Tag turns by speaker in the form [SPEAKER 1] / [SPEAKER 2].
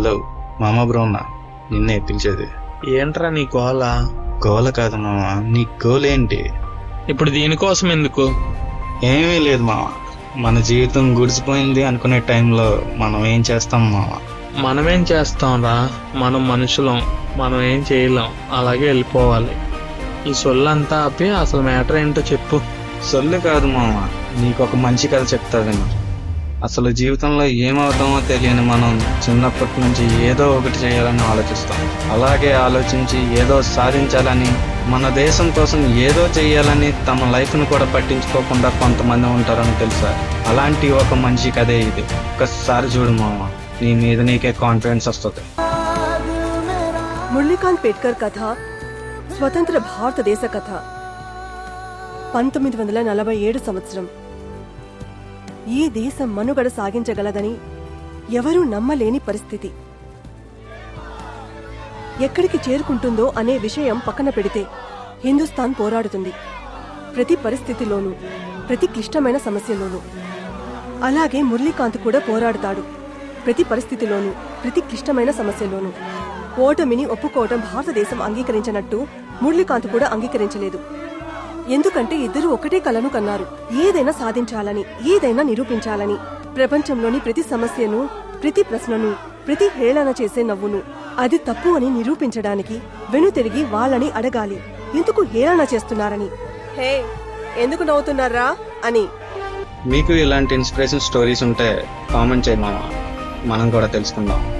[SPEAKER 1] Hello మామ బ్రోన్నా నిన్నే పిలిచేది
[SPEAKER 2] ఏంట్రా నీ గోల?
[SPEAKER 1] గోల కాదు మామ నీ గోల్ ఏంటి?
[SPEAKER 2] ఇప్పుడు దీనికోసం ఎందుకు?
[SPEAKER 1] ఏమీ లేదు మామ. మన జీవితం గుడిసిపోయింది అనుకునే టైంలో మనం ఏం చేస్తాం మామ?
[SPEAKER 2] మనమేం చేస్తాంరా? మనం మనుషులం మనం ఏం చేయలేం అలాగే వెళ్ళిపోవాలి. ఈ సొల్లంతా ఆపి అసలు మ్యాటర్ ఏంటో చెప్పు.
[SPEAKER 1] సొల్లు కాదు మామ నీకు ఒక మంచి కథ చెప్తా విను అసలు జీవితంలో ఏమవుతామో తెలియని మనం చిన్నప్పటి నుంచి ఏదో ఒకటి చేయాలని ఆలోచిస్తాం. అలాగే ఆలోచించి ఏదో సాధించాలని మన దేశం కోసం ఏదో చేయాలని తమ లైఫ్ను కూడా పట్టించుకోకుండా కొంతమంది ఉంటారని తెలుసా? అలాంటి ఒక మంచి కదే ఇది. ఒక్కసారి చూడు మామ నీ మీద నీకే కాన్ఫిడెన్స్ వస్తుంది.
[SPEAKER 3] మురళీకాంత్ పేట్కర్ కథ స్వతంత్ర భారతదేశ కథ. పంతొమ్మిది వందల నలభై ఏడు సంవత్సరం. ఈ దేశం మనుగడ సాగించగలదని ఎవరూ నమ్మలేని పరిస్థితి. ఎక్కడికి చేరుకుంటుందో అనే విషయం పక్కన పెడితే హిందుస్థాన్ పోరాడుతుంది. ప్రతి పరిస్థితిలోనూ ప్రతి క్లిష్టమైన సమస్యలోనూ. అలాగే మురళీకాంత్ కూడా పోరాడుతాడు. ప్రతి పరిస్థితిలోనూ ప్రతి క్లిష్టమైన సమస్యలోనూ. ఓటమిని ఒప్పుకోవటం భారతదేశం అంగీకరించినట్టు మురళీకాంత్ కూడా అంగీకరించలేదు. ఎందుకంటే ఇద్దరు ఒకటే కలను కన్నారు. ఏదైనా సాధించాలని ఏదైనా నిరూపించాలని. ప్రపంచంలోని ప్రతి సమస్యను ప్రతి ప్రశ్నను ప్రతి హేళన చేసే నవ్వును. అది తప్పు అని నిరూపించడానికి వెనుతిరిగి వాళ్ళని అడగాలి. ఎందుకు హేళన చేస్తున్నారని? హే ఎందుకు నవ్వుతున్నారా? అని.
[SPEAKER 1] మీకు ఇలాంటి ఇన్స్పిరేషన్ స్టోరీస్ ఉంటే కామెంట్ చేయమా మనం కూడా తెలుసుకుందాం.